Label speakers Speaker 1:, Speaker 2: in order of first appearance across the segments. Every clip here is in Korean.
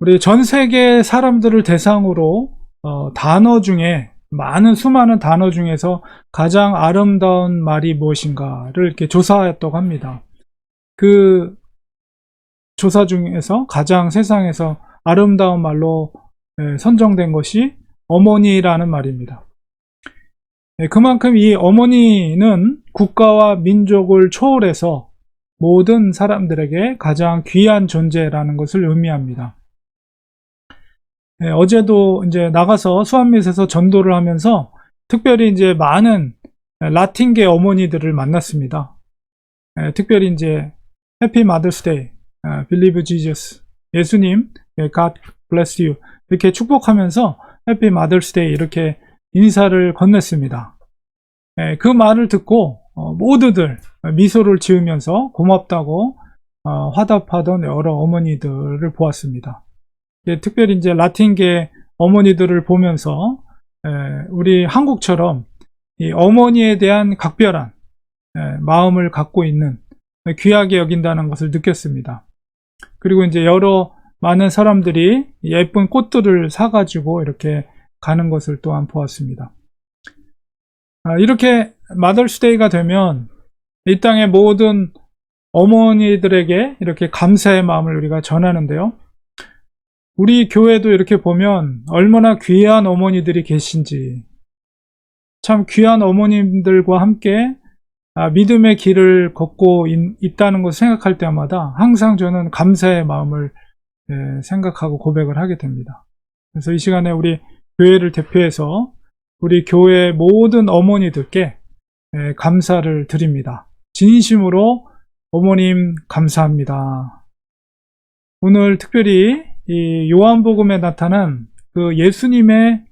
Speaker 1: 우리 전 세계 사람들을 대상으로 어, 단어 중에 많은 수많은 단어 중에서 가장 아름다운 말이 무엇인가를 이렇게 조사했다고 합니다. 그 조사 중에서 가장 세상에서 아름다운 말로 예, 선정된 것이 어머니라는 말입니다. 예, 그만큼 이 어머니는 국가와 민족을 초월해서 모든 사람들에게 가장 귀한 존재라는 것을 의미합니다. 예, 어제도 이제 나가서 수암밋에서 전도를 하면서 특별히 이제 많은 라틴계 어머니들을 만났습니다. 예, 특별히 이제 해피 마더스데이, 빌리브 지저스, 예수님, 예, God bless you 이렇게 축복하면서 해피 마더스데이 이렇게 인사를 건넸습니다. 예, 그 말을 듣고 어, 모두들 미소를 지으면서 고맙다고 어, 화답하던 여러 어머니들을 보았습니다. 예, 특별히 이제 라틴계 어머니들을 보면서 예, 우리 한국처럼 이 어머니에 대한 각별한 예, 마음을 갖고 있는 귀하게 여긴다는 것을 느꼈습니다. 그리고 이제 여러 많은 사람들이 예쁜 꽃들을 사가지고 이렇게 가는 것을 또한 보았습니다. 아, 이렇게 마더스데이가 되면 이 땅의 모든 어머니들에게 이렇게 감사의 마음을 우리가 전하는데요. 우리 교회도 이렇게 보면 얼마나 귀한 어머니들이 계신지 참 귀한 어머님들과 함께 아, 믿음의 길을 걷고 있, 다는 것을 생각할 때마다 항상 저는 감사의 마음을 예, 생각하고 고백을 하게 됩니다. 그래서 이 시간에 우리 교회를 대표해서 우리 교회 모든 어머니들께 예, 감사를 드립니다. 진심으로 어머님 감사합니다. 오늘 특별히 이 요한복음에 나타난 그 예수님의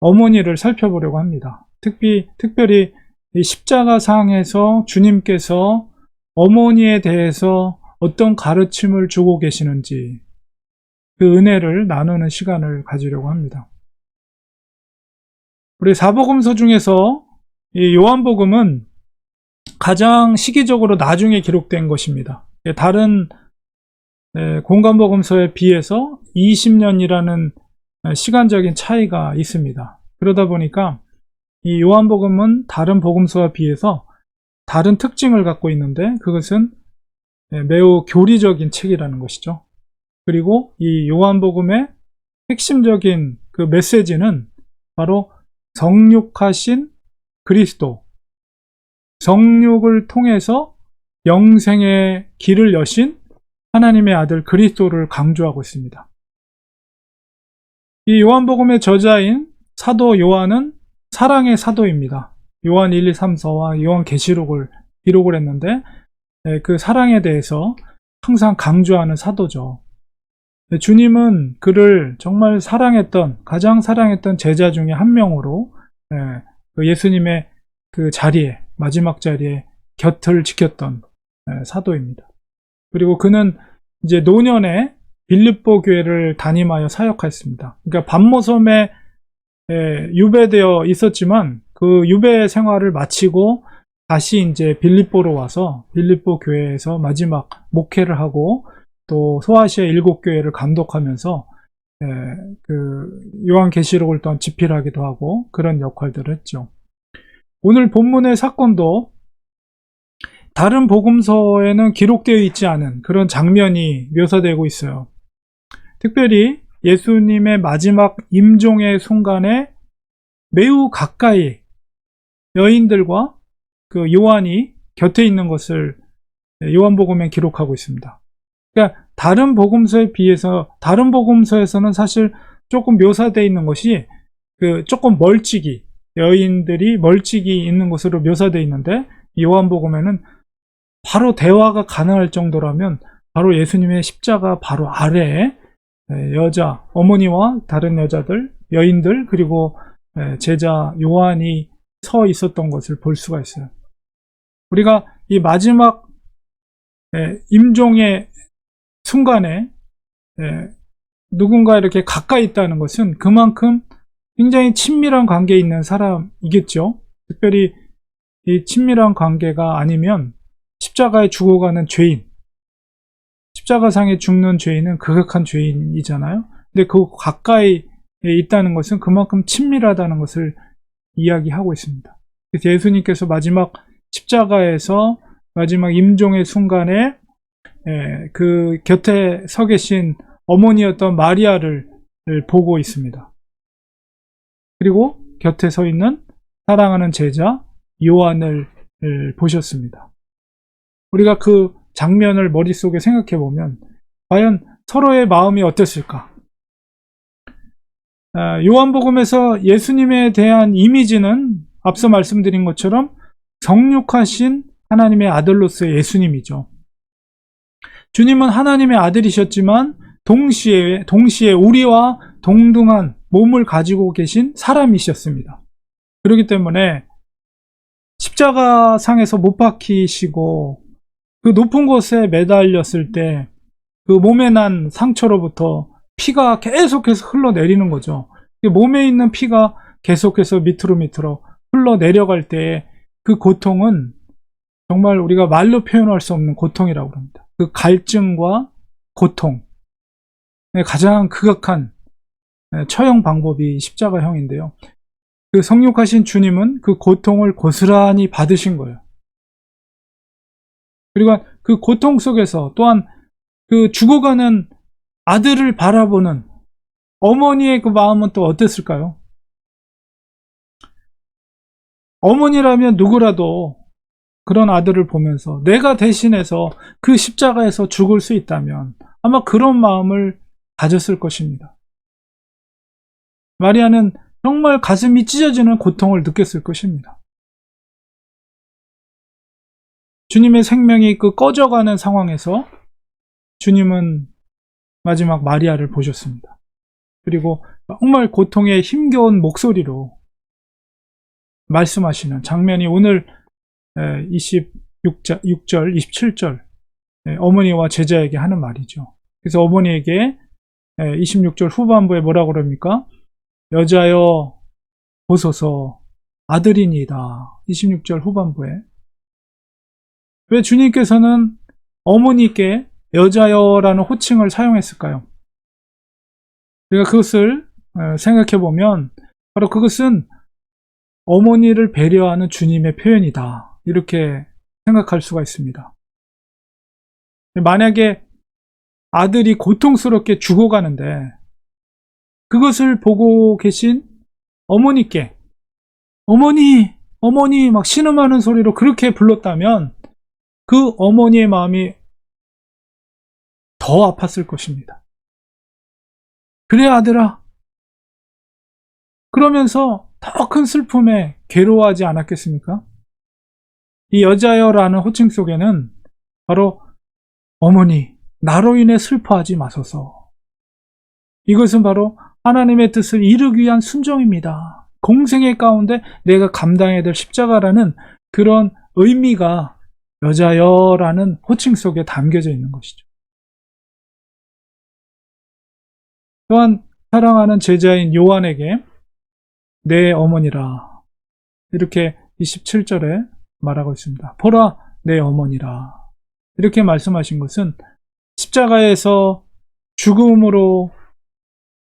Speaker 1: 어머니를 살펴보려고 합니다. 특히, 특별히 이 십자가 상에서 주님께서 어머니에 대해서 어떤 가르침을 주고 계시는지 그 은혜를 나누는 시간을 가지려고 합니다. 우리 사복음서 중에서 이 요한복음은 가장 시기적으로 나중에 기록된 것입니다. 다른 네, 공간복음서에 비해서 20년이라는 시간적인 차이가 있습니다. 그러다 보니까 이 요한복음은 다른 복음서와 비해서 다른 특징을 갖고 있는데 그것은 네, 매우 교리적인 책이라는 것이죠. 그리고 이 요한복음의 핵심적인 그 메시지는 바로 성육하신 그리스도, 성육을 통해서 영생의 길을 여신 하나님의 아들 그리스도를 강조하고 있습니다. 이 요한복음의 저자인 사도 요한은 사랑의 사도입니다. 요한 1, 2, 3, 4와 요한 계시록을 기록을 했는데 네, 그 사랑에 대해서 항상 강조하는 사도죠. 네, 주님은 그를 정말 사랑했던 가장 사랑했던 제자 중에 한 명으로 네, 그 예수님의 그 자리에 마지막 자리에 곁을 지켰던 사도입니다. 그리고 그는 이제 노년에 빌립보 교회를 담임하여 사역하였습니다. 그러니까 반모섬에 유배되어 있었지만 그 유배 생활을 마치고 다시 이제 빌립보로 와서 빌립보 교회에서 마지막 목회를 하고 또 소아시아 일곱 교회를 감독하면서 그 요한계시록을 또한 집필하기도 하고 그런 역할들을 했죠. 오늘 본문의 사건도 다른 복음서에는 기록되어 있지 않은 그런 장면이 묘사되고 있어요. 특별히 예수님의 마지막 임종의 순간에 매우 가까이 여인들과 그 요한이 곁에 있는 것을 요한복음에 기록하고 있습니다. 그러니까 다른 복음서에 비해서 다른 복음서에서는 사실 조금 묘사되어 있는 것이 그 조금 멀찍이 여인들이 멀찍이 있는 것으로 묘사되어 있는데 요한복음에는 바로 대화가 가능할 정도라면 바로 예수님의 십자가 바로 아래에 여자, 어머니와 다른 여자들, 여인들, 그리고 제자 요한이 서 있었던 것을 볼 수가 있어요. 우리가 이 마지막 임종의 순간에 누군가 이렇게 가까이 있다는 것은 그만큼 굉장히 친밀한 관계에 있는 사람이겠죠. 특별히 이 친밀한 관계가 아니면 십자가에 죽어가는 죄인, 십자가상에 죽는 죄인은 극악한 죄인이잖아요. 근데 그 가까이 있다는 것은 그만큼 친밀하다는 것을 이야기하고 있습니다. 그래서 예수님께서 마지막 십자가에서 마지막 임종의 순간에 예, 그 곁에 서 계신 어머니였던 마리아를 보고 있습니다. 그리고 곁에 서 있는 사랑하는 제자 요한을 보셨습니다. 우리가 그 장면을 머릿속에 생각해 보면 과연 서로의 마음이 어땠을까? 아, 요한복음에서 예수님에 대한 이미지는 앞서 말씀드린 것처럼 성육하신 하나님의 아들로서의 예수님이죠. 주님은 하나님의 아들이셨지만 동시에 동시에 우리와 동등한 몸을 가지고 계신 사람이셨습니다. 그렇기 때문에 십자가 상에서 못 박히시고 그 높은 곳에 매달렸을 때 그 몸에 난 상처로부터 피가 계속해서 흘러내리는 거죠. 몸에 있는 피가 계속해서 밑으로 밑으로 흘러내려갈 때 그 고통은 정말 우리가 말로 표현할 수 없는 고통이라고 합니다. 그 갈증과 고통. 가장 극악한 처형 방법이 십자가형인데요. 그 성육하신 주님은 그 고통을 고스란히 받으신 거예요. 그리고 그 고통 속에서 또한 그 죽어가는 아들을 바라보는 어머니의 그 마음은 또 어땠을까요? 어머니라면 누구라도 그런 아들을 보면서 내가 대신해서 그 십자가에서 죽을 수 있다면 아마 그런 마음을 가졌을 것입니다. 마리아는 정말 가슴이 찢어지는 고통을 느꼈을 것입니다. 주님의 생명이 그 꺼져가는 상황에서 주님은 마지막 마리아를 보셨습니다. 그리고 정말 고통에 힘겨운 목소리로 말씀하시는 장면이 오늘 26절, 6절, 27절 어머니와 제자에게 하는 말이죠. 그래서 어머니에게 26절 후반부에 뭐라고 그럽니까? 여자여 보소서 아들이니이다. 26절 후반부에 왜 주님께서는 어머니께 여자여라는 호칭을 사용했을까요? 우리가 그것을 생각해 보면 바로 그것은 어머니를 배려하는 주님의 표현이다. 이렇게 생각할 수가 있습니다. 만약에 아들이 고통스럽게 죽어가는데 그것을 보고 계신 어머니께 어머니, 어머니 막 신음하는 소리로 그렇게 불렀다면 그 어머니의 마음이 더 아팠을 것입니다. 그래 아들아. 그러면서 더 큰 슬픔에 괴로워하지 않았겠습니까? 이 여자여라는 호칭 속에는 바로 어머니, 나로 인해 슬퍼하지 마소서. 이것은 바로 하나님의 뜻을 이루기 위한 순종입니다. 공생의 가운데 내가 감당해야 될 십자가라는 그런 의미가 여자여라는 호칭 속에 담겨져 있는 것이죠. 또한 사랑하는 제자인 요한에게 내 어머니라 이렇게 27절에 말하고 있습니다. 보라 내 어머니라 이렇게 말씀하신 것은 십자가에서 죽음으로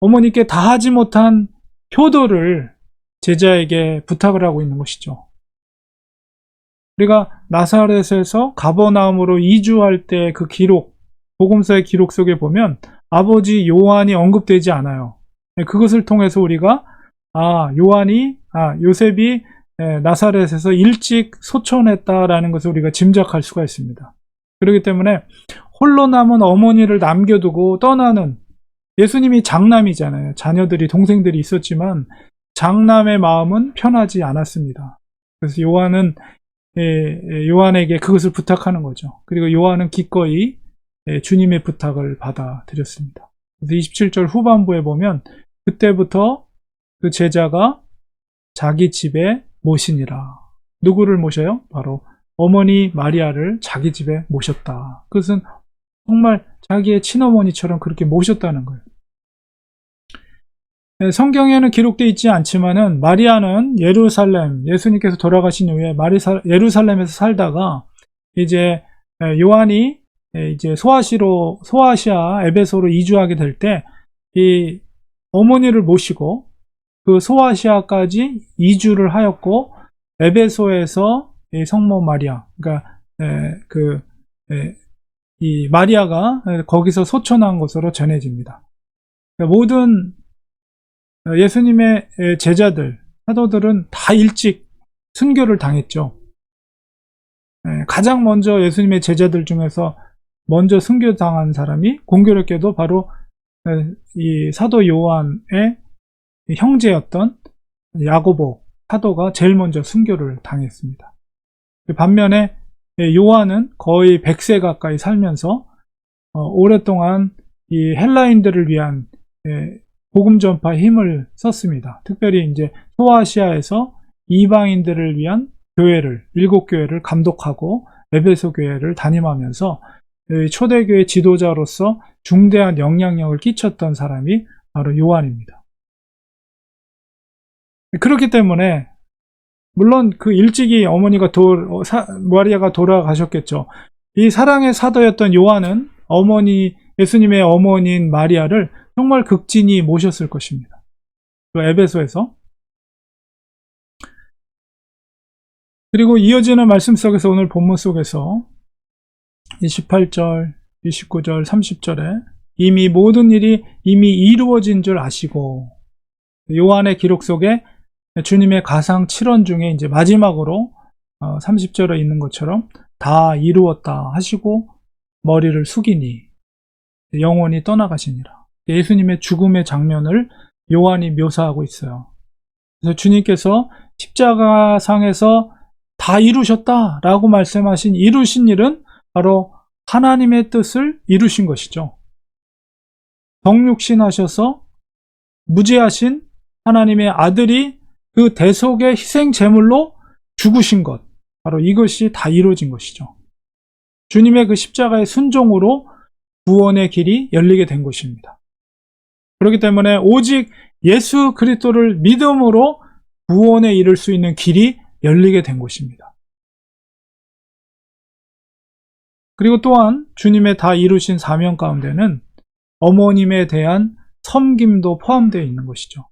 Speaker 1: 어머니께 다하지 못한 효도를 제자에게 부탁을 하고 있는 것이죠. 우리가 나사렛에서 가버나움으로 이주할 때 그 기록, 복음서의 기록 속에 보면 아버지 요한이 언급되지 않아요. 네, 그것을 통해서 우리가 아 요한이 아 요셉이 예, 나사렛에서 일찍 소천했다라는 것을 우리가 짐작할 수가 있습니다. 그렇기 때문에 홀로 남은 어머니를 남겨두고 떠나는 예수님이 장남이잖아요. 자녀들이 동생들이 있었지만 장남의 마음은 편하지 않았습니다. 그래서 요한은 요한에게 그것을 부탁하는 거죠. 그리고 요한은 기꺼이 예, 주님의 부탁을 받아들였습니다. 27절 후반부에 보면 그때부터 그 제자가 자기 집에 모시니라. 누구를 모셔요? 바로 어머니 마리아를 자기 집에 모셨다. 그것은 정말 자기의 친어머니처럼 그렇게 모셨다는 거예요. 네, 성경에는 기록되어 있지 않지만은 마리아는 예루살렘 예수님께서 돌아가신 후에 마리사, 예루살렘에서 살다가 이제 요한이 예, 이제 소아시로 소아시아 에베소로 이주하게 될 때 이 어머니를 모시고 그 소아시아까지 이주를 하였고 에베소에서 이 성모 마리아 그러니까 에, 그 에, 이 마리아가 거기서 소천한 것으로 전해집니다. 그러니까 모든 예수님의 제자들 사도들은 다 일찍 순교를 당했죠. 예, 가장 먼저 예수님의 제자들 중에서 먼저 순교당한 사람이 공교롭게도 바로 예, 이 사도 요한의 형제였던 야고보 사도가 제일 먼저 순교를 당했습니다. 반면에 예, 요한은 거의 100세 가까이 살면서 어, 오랫동안 이 헬라인들을 위한 복음 전파 힘을 썼습니다. 특별히 이제 소아시아에서 이방인들을 위한 교회를 일곱 교회를 감독하고 에베소 교회를 담임하면서 초대교회 지도자로서 중대한 영향력을 끼쳤던 사람이 바로 요한입니다. 그렇기 때문에 물론 그 일찍이 어머니가 도, 사, 마리아가 돌아가셨겠죠. 이 사랑의 사도였던 요한은 어머니 예수님의 어머니인 마리아를 정말 극진히 모셨을 것입니다. 그 에베소에서 그리고 이어지는 말씀 속에서 오늘 본문 속에서 28절, 29절, 30절에 이미 모든 일이 이미 이루어진 줄 아시고 요한의 기록 속에 주님의 가상 7원 중에 이제 마지막으로 30절에 어, 있는 것처럼 다 이루었다 하시고 머리를 숙이니 영원히 떠나가시니라. 예수님의 죽음의 장면을 요한이 묘사하고 있어요. 그래서 주님께서 십자가상에서 다 이루셨다 라고 말씀하신 이루신 일은 바로 하나님의 뜻을 이루신 것이죠. 성육신 하셔서 무죄하신 하나님의 아들이 그 대속의 희생 제물로 죽으신 것. 바로 이것이 다 이루어진 것이죠. 주님의 그 십자가의 순종으로 구원의 길이 열리게 된 것입니다. 그렇기 때문에 오직 예수 그리스도를 믿음으로 구원에 이를 수 있는 길이 열리게 된 것입니다. 그리고 또한 주님의 다 이루신 사명 가운데는 어머님에 대한 섬김도 포함되어 있는 것이죠.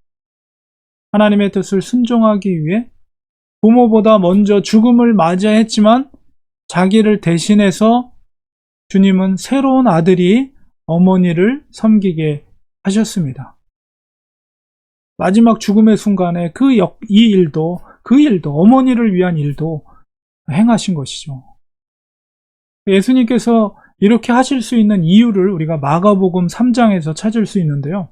Speaker 1: 하나님의 뜻을 순종하기 위해 부모보다 먼저 죽음을 맞이했지만 자기를 대신해서 주님은 새로운 아들이 어머니를 섬기게 하셨습니다. 마지막 죽음의 순간에 그 역, 이 일도 그 일도 어머니를 위한 일도 행하신 것이죠. 예수님께서 이렇게 하실 수 있는 이유를 우리가 마가복음 3장에서 찾을 수 있는데요.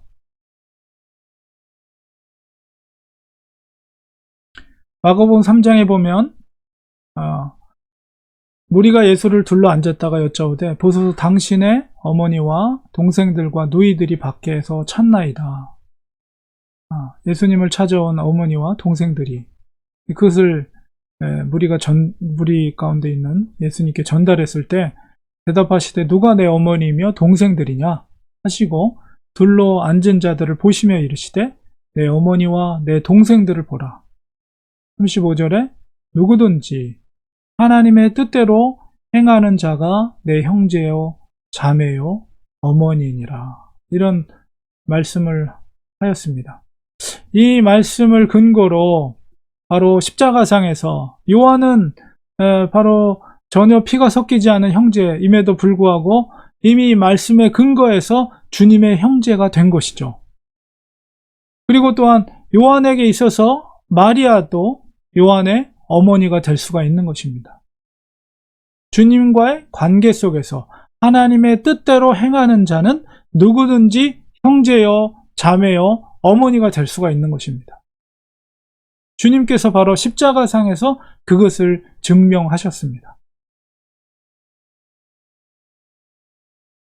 Speaker 1: 마가복음 3장에 보면 어, 무리가 예수를 둘러 앉았다가 여짜오되 보소서 당신의 어머니와 동생들과 누이들이 밖에서 찾나이다. 아, 예수님을 찾아온 어머니와 동생들이 그것을 무리가 전 무리 가운데 있는 예수님께 전달했을 때 대답하시되 누가 내 어머니며 동생들이냐 하시고 둘러 앉은 자들을 보시며 이르시되 내 어머니와 내 동생들을 보라. 35절에 누구든지 하나님의 뜻대로 행하는 자가 내 형제요, 자매요, 어머니니라. 이런 말씀을 하였습니다. 이 말씀을 근거로 바로 십자가상에서 요한은 바로 전혀 피가 섞이지 않은 형제임에도 불구하고 이미 말씀의 근거에서 주님의 형제가 된 것이죠. 그리고 또한 요한에게 있어서 마리아도 요한의 어머니가 될 수가 있는 것입니다. 주님과의 관계 속에서 하나님의 뜻대로 행하는 자는 누구든지 형제요, 자매요, 어머니가 될 수가 있는 것입니다. 주님께서 바로 십자가상에서 그것을 증명하셨습니다.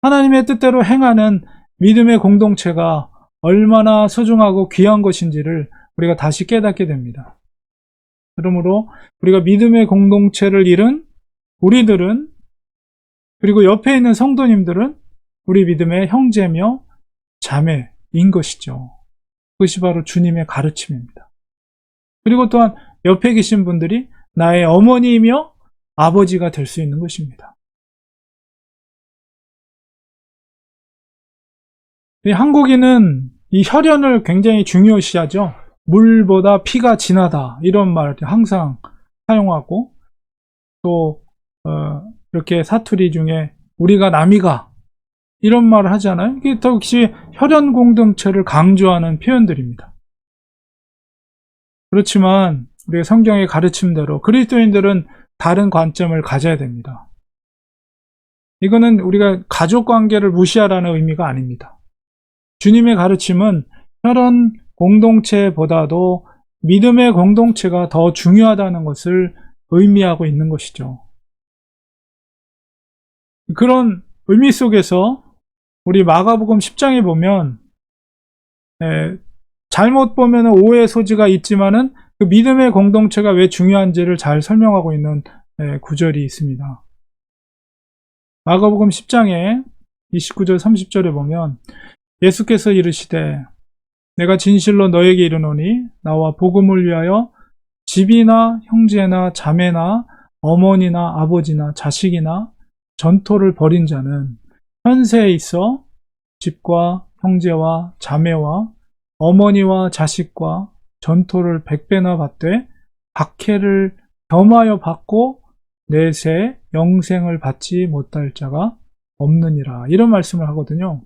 Speaker 1: 하나님의 뜻대로 행하는 믿음의 공동체가 얼마나 소중하고 귀한 것인지를 우리가 다시 깨닫게 됩니다. 그러므로 우리가 믿음의 공동체를 잃은 우리들은 그리고 옆에 있는 성도님들은 우리 믿음의 형제며 자매인 것이죠. 그것이 바로 주님의 가르침입니다. 그리고 또한 옆에 계신 분들이 나의 어머니이며 아버지가 될 수 있는 것입니다. 한국인은 이 혈연을 굉장히 중요시하죠. 물보다 피가 진하다 이런 말을 항상 사용하고 또 어, 이렇게 사투리 중에 우리가 남이가 이런 말을 하잖아요. 이게 역시 혈연 공동체를 강조하는 표현들입니다. 그렇지만 우리 성경의 가르침대로 그리스도인들은 다른 관점을 가져야 됩니다. 이거는 우리가 가족 관계를 무시하라는 의미가 아닙니다. 주님의 가르침은 혈연 공동체보다도 믿음의 공동체가 더 중요하다는 것을 의미하고 있는 것이죠. 그런 의미 속에서 우리 마가복음 10장에 보면 에, 잘못 보면 오해 소지가 있지만은 그 믿음의 공동체가 왜 중요한지를 잘 설명하고 있는 에, 구절이 있습니다. 마가복음 10장에 29절 30절에 보면 예수께서 이르시되 내가 진실로 너에게 이르노니 나와 복음을 위하여 집이나 형제나 자매나 어머니나 아버지나 자식이나 전토를 벌인 자는 현세에 있어 집과 형제와 자매와 어머니와 자식과 전토를 백배나 받되 박해를 겸하여 받고 내세 영생을 받지 못할 자가 없느니라 이런 말씀을 하거든요.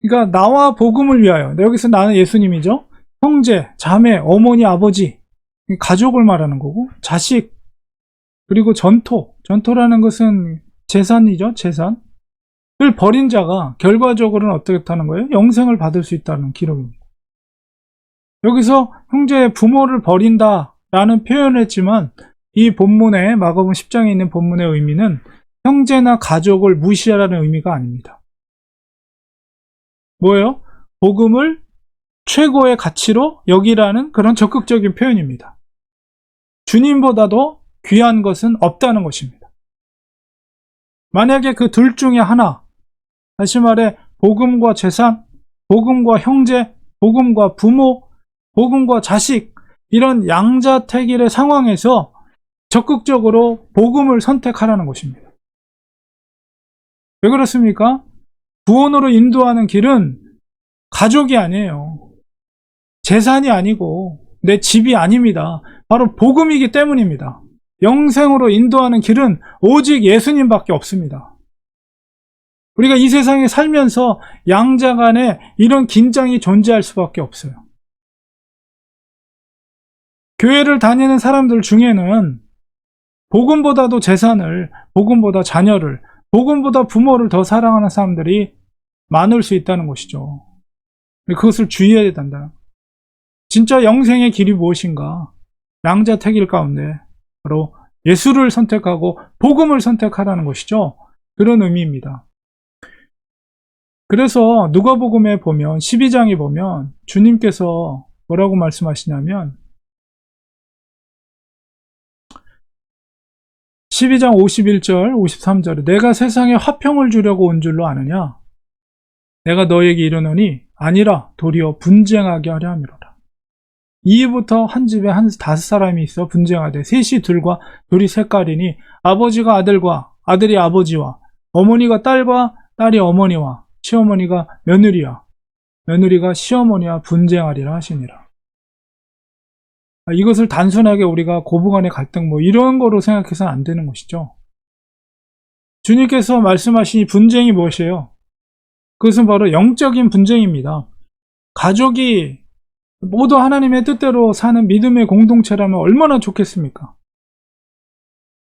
Speaker 1: 그러니까 나와 복음을 위하여 여기서 나는 예수님이죠. 형제, 자매, 어머니, 아버지 가족을 말하는 거고 자식 그리고 전토 전토라는 것은 재산이죠 재산 을 버린 자가 결과적으로는 어떻게 하는 거예요? 영생을 받을 수 있다는 기록입니다. 여기서 형제 부모를 버린다 라는 표현을 했지만 이 본문의 마가복음 10장에 있는 본문의 의미는 형제나 가족을 무시하라는 의미가 아닙니다. 뭐예요? 복음을 최고의 가치로 여기라는 그런 적극적인 표현입니다. 주님보다도 귀한 것은 없다는 것입니다. 만약에 그 둘 중에 하나, 다시 말해, 복음과 재산, 복음과 형제, 복음과 부모, 복음과 자식, 이런 양자택일의 상황에서 적극적으로 복음을 선택하라는 것입니다. 왜 그렇습니까? 구원으로 인도하는 길은 가족이 아니에요. 재산이 아니고 내 집이 아닙니다. 바로 복음이기 때문입니다. 영생으로 인도하는 길은 오직 예수님밖에 없습니다. 우리가 이 세상에 살면서 양자 간에 이런 긴장이 존재할 수밖에 없어요. 교회를 다니는 사람들 중에는 복음보다도 재산을, 복음보다 자녀를, 복음보다 부모를 더 사랑하는 사람들이 많을 수 있다는 것이죠. 그것을 주의해야 된다. 진짜 영생의 길이 무엇인가? 양자택일 가운데 바로 예수를 선택하고 복음을 선택하라는 것이죠. 그런 의미입니다. 그래서 누가복음에 보면 12장에 보면 주님께서 뭐라고 말씀하시냐면 12장 51절, 53절에 내가 세상에 화평을 주려고 온 줄로 아느냐? 내가 너에게 이르노니 아니라 도리어 분쟁하게 하려 함이로라. 이후부터 한 집에 한 다섯 사람이 있어 분쟁하되 셋이 둘과 둘이 색깔이니 아버지가 아들과 아들이 아버지와 어머니가 딸과 딸이 어머니와 시어머니가 며느리와 며느리가 시어머니와 분쟁하리라 하시니라. 아, 이것을 단순하게 우리가 고부간의 갈등 뭐 이런 거로 생각해서는 안 되는 것이죠. 주님께서 말씀하신 이 분쟁이 무엇이에요? 그것은 바로 영적인 분쟁입니다. 가족이 모두 하나님의 뜻대로 사는 믿음의 공동체라면 얼마나 좋겠습니까?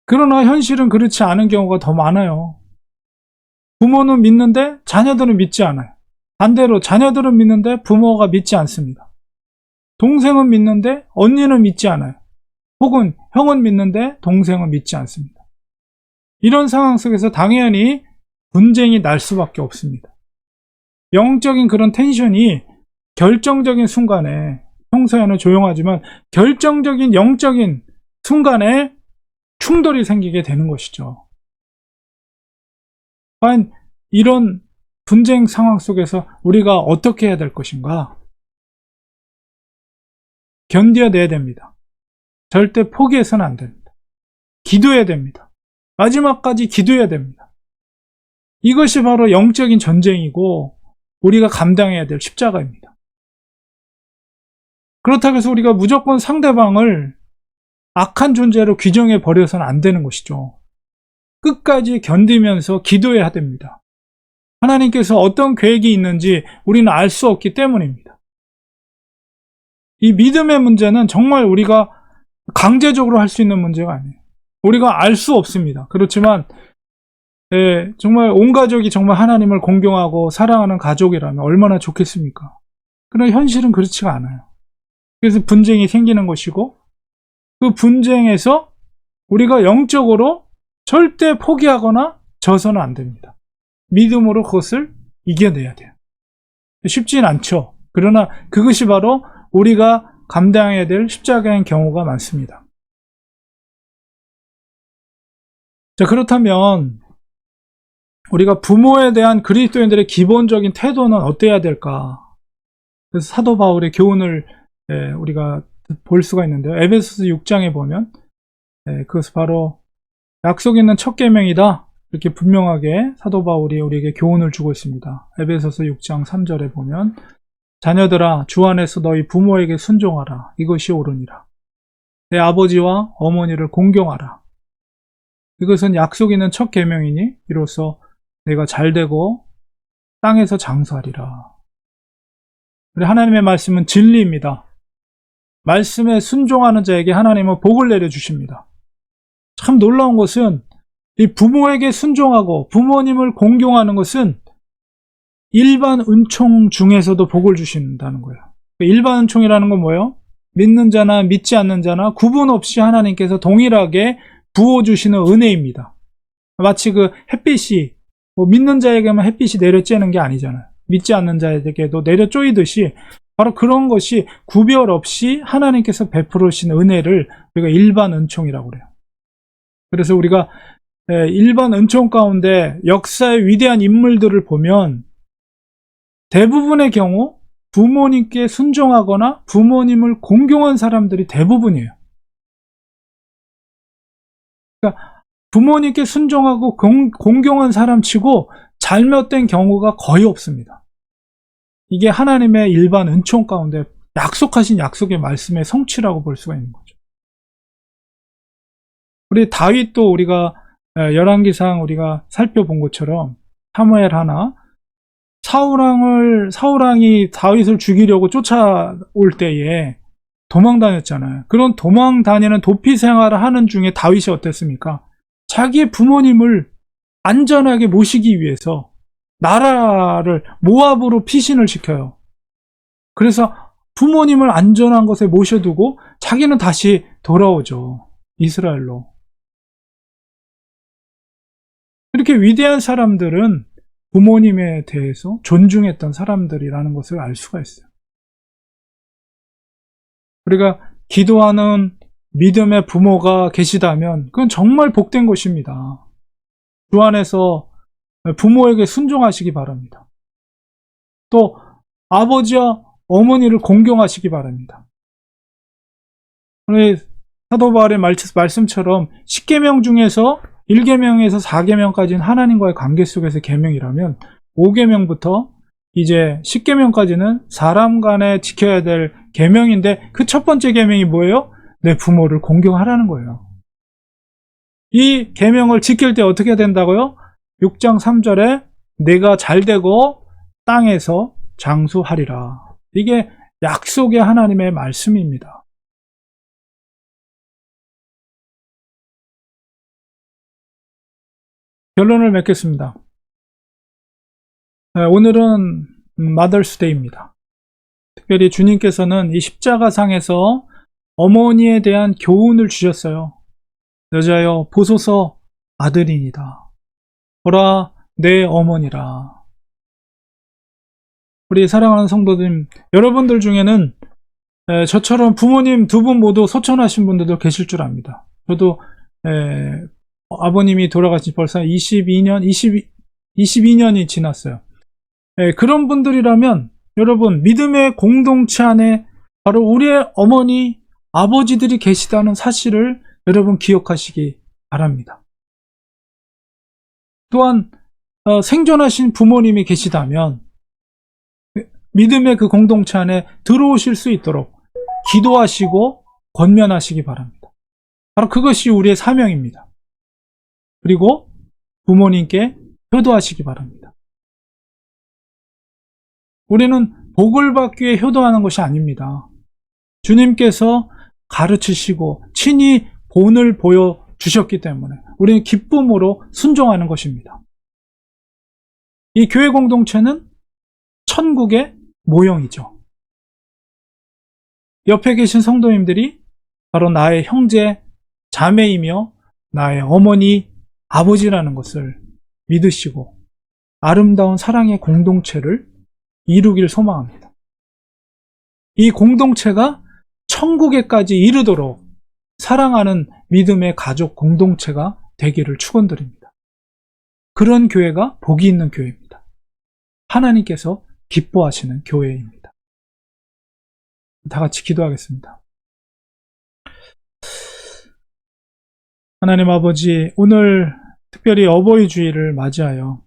Speaker 1: 그러나 현실은 그렇지 않은 경우가 더 많아요. 부모는 믿는데 자녀들은 믿지 않아요. 반대로 자녀들은 믿는데 부모가 믿지 않습니다. 동생은 믿는데 언니는 믿지 않아요. 혹은 형은 믿는데 동생은 믿지 않습니다. 이런 상황 속에서 당연히 분쟁이 날 수밖에 없습니다. 영적인 그런 텐션이 결정적인 순간에 평소에는 조용하지만 결정적인 영적인 순간에 충돌이 생기게 되는 것이죠. 과연 이런 분쟁 상황 속에서 우리가 어떻게 해야 될 것인가? 견뎌내야 됩니다. 절대 포기해서는 안 됩니다. 기도해야 됩니다. 마지막까지 기도해야 됩니다. 이것이 바로 영적인 전쟁이고 우리가 감당해야 될 십자가입니다. 그렇다고 해서 우리가 무조건 상대방을 악한 존재로 규정해 버려서는 안 되는 것이죠. 끝까지 견디면서 기도해야 됩니다. 하나님께서 어떤 계획이 있는지 우리는 알 수 없기 때문입니다. 이 믿음의 문제는 정말 우리가 강제적으로 할 수 있는 문제가 아니에요. 우리가 알 수 없습니다. 그렇지만 예, 정말 온 가족이 정말 하나님을 공경하고 사랑하는 가족이라면 얼마나 좋겠습니까? 그러나 현실은 그렇지가 않아요. 그래서 분쟁이 생기는 것이고 그 분쟁에서 우리가 영적으로 절대 포기하거나 져서는 안 됩니다. 믿음으로 그것을 이겨내야 돼요. 쉽진 않죠. 그러나 그것이 바로 우리가 감당해야 될 십자가인 경우가 많습니다. 자, 그렇다면 우리가 부모에 대한 그리스도인들의 기본적인 태도는 어때야 될까? 그래서 사도 바울의 교훈을 예, 우리가 볼 수가 있는데요. 에베소서 6장에 보면 예, 그것은 바로 약속 있는 첫 계명이다. 이렇게 분명하게 사도 바울이 우리에게 교훈을 주고 있습니다. 에베소서 6장 3절에 보면 자녀들아 주 안에서 너희 부모에게 순종하라. 이것이 옳으니라. 내 아버지와 어머니를 공경하라. 이것은 약속 있는 첫 계명이니 이로써 내가 잘 되고 땅에서 장수하리라. 우리 하나님의 말씀은 진리입니다. 말씀에 순종하는 자에게 하나님은 복을 내려 주십니다. 참 놀라운 것은 이 부모에게 순종하고 부모님을 공경하는 것은 일반 은총 중에서도 복을 주신다는 거예요. 일반 은총이라는 건 뭐예요? 믿는 자나 믿지 않는 자나 구분 없이 하나님께서 동일하게 부어주시는 은혜입니다. 마치 그 햇빛이 뭐 믿는 자에게만 햇빛이 내려쬐는 게 아니잖아요. 믿지 않는 자에게도 내려쪼이듯이 바로 그런 것이 구별 없이 하나님께서 베풀으신 은혜를 우리가 일반 은총이라고 그래요. 그래서 우리가 일반 은총 가운데 역사의 위대한 인물들을 보면 대부분의 경우 부모님께 순종하거나 부모님을 공경한 사람들이 대부분이에요. 그러니까 부모님께 순종하고 공, 공경한 사람 치고 잘못된 경우가 거의 없습니다. 이게 하나님의 일반 은총 가운데 약속하신 약속의 말씀의 성취라고 볼 수가 있는 거죠. 우리 다윗도 우리가 열왕기상 우리가 살펴본 것처럼 사무엘 하나 사우랑을 사우랑이 다윗을 죽이려고 쫓아올 때에 도망 다녔잖아요. 그런 도망 다니는 도피 생활을 하는 중에 다윗이 어땠습니까? 자기의 부모님을 안전하게 모시기 위해서 나라를 모압으로 피신을 시켜요. 그래서 부모님을 안전한 곳에 모셔두고 자기는 다시 돌아오죠. 이스라엘로. 이렇게 위대한 사람들은 부모님에 대해서 존중했던 사람들이라는 것을 알 수가 있어요. 우리가 기도하는 믿음의 부모가 계시다면 그건 정말 복된 것입니다. 주 안에서 부모에게 순종하시기 바랍니다. 또 아버지와 어머니를 공경하시기 바랍니다. 우리 사도 바울의 말씀처럼 10계명 중에서 1계명에서 4계명까지는 하나님과의 관계 속에서 계명이라면 5계명부터 이제 10계명까지는 사람 간에 지켜야 될 계명인데 그 첫 번째 계명이 뭐예요? 내 부모를 공경하라는 거예요. 이 계명을 지킬 때 어떻게 된다고요? 6장 3절에 내가 잘 되고 땅에서 장수하리라. 이게 약속의 하나님의 말씀입니다. 결론을 맺겠습니다. 네, 오늘은 마더스데이입니다. 특별히 주님께서는 이 십자가상에서 어머니에 대한 교훈을 주셨어요. 여자여 보소서 아들이니다. 보라 내 어머니라. 우리 사랑하는 성도들, 여러분들 중에는 저처럼 부모님 두 분 모두 소천하신 분들도 계실 줄 압니다. 저도 에, 아버님이 돌아가신 벌써 22년, 20, 22년이 지났어요. 에, 그런 분들이라면 여러분 믿음의 공동체 안에 바로 우리의 어머니, 아버지들이 계시다는 사실을 여러분 기억하시기 바랍니다. 또한 어, 생존하신 부모님이 계시다면 믿음의 그 공동체 안에 들어오실 수 있도록 기도하시고 권면하시기 바랍니다. 바로 그것이 우리의 사명입니다. 그리고 부모님께 효도하시기 바랍니다. 우리는 복을 받기 위해 효도하는 것이 아닙니다. 주님께서 가르치시고 친히 본을 보여 주셨기 때문에 우리는 기쁨으로 순종하는 것입니다. 이 교회 공동체는 천국의 모형이죠. 옆에 계신 성도님들이 바로 나의 형제, 자매이며 나의 어머니, 아버지라는 것을 믿으시고 아름다운 사랑의 공동체를 이루길 소망합니다. 이 공동체가 천국에까지 이르도록 사랑하는 믿음의 가족 공동체가 되기를 축원드립니다. 그런 교회가 복이 있는 교회입니다. 하나님께서 기뻐하시는 교회입니다. 다 같이 기도하겠습니다. 하나님 아버지, 오늘 특별히 어버이 주일을 맞이하여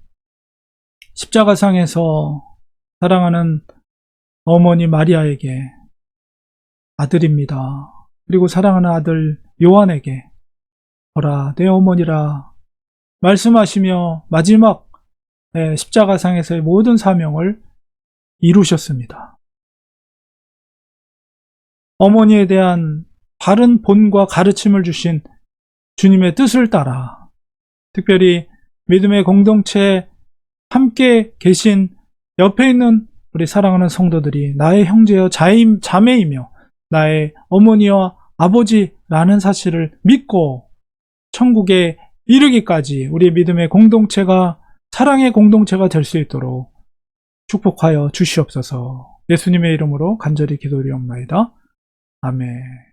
Speaker 1: 십자가상에서 사랑하는 어머니 마리아에게 아들입니다. 그리고 사랑하는 아들 요한에게 보라 내 어머니라 말씀하시며 마지막 십자가상에서의 모든 사명을 이루셨습니다. 어머니에 대한 바른 본과 가르침을 주신 주님의 뜻을 따라 특별히 믿음의 공동체에 함께 계신 옆에 있는 우리 사랑하는 성도들이 나의 형제여 자매이며 나의 어머니와 아버지라는 사실을 믿고 천국에 이르기까지 우리 믿음의 공동체가 사랑의 공동체가 될 수 있도록 축복하여 주시옵소서 예수님의 이름으로 간절히 기도드리옵나이다. 아멘.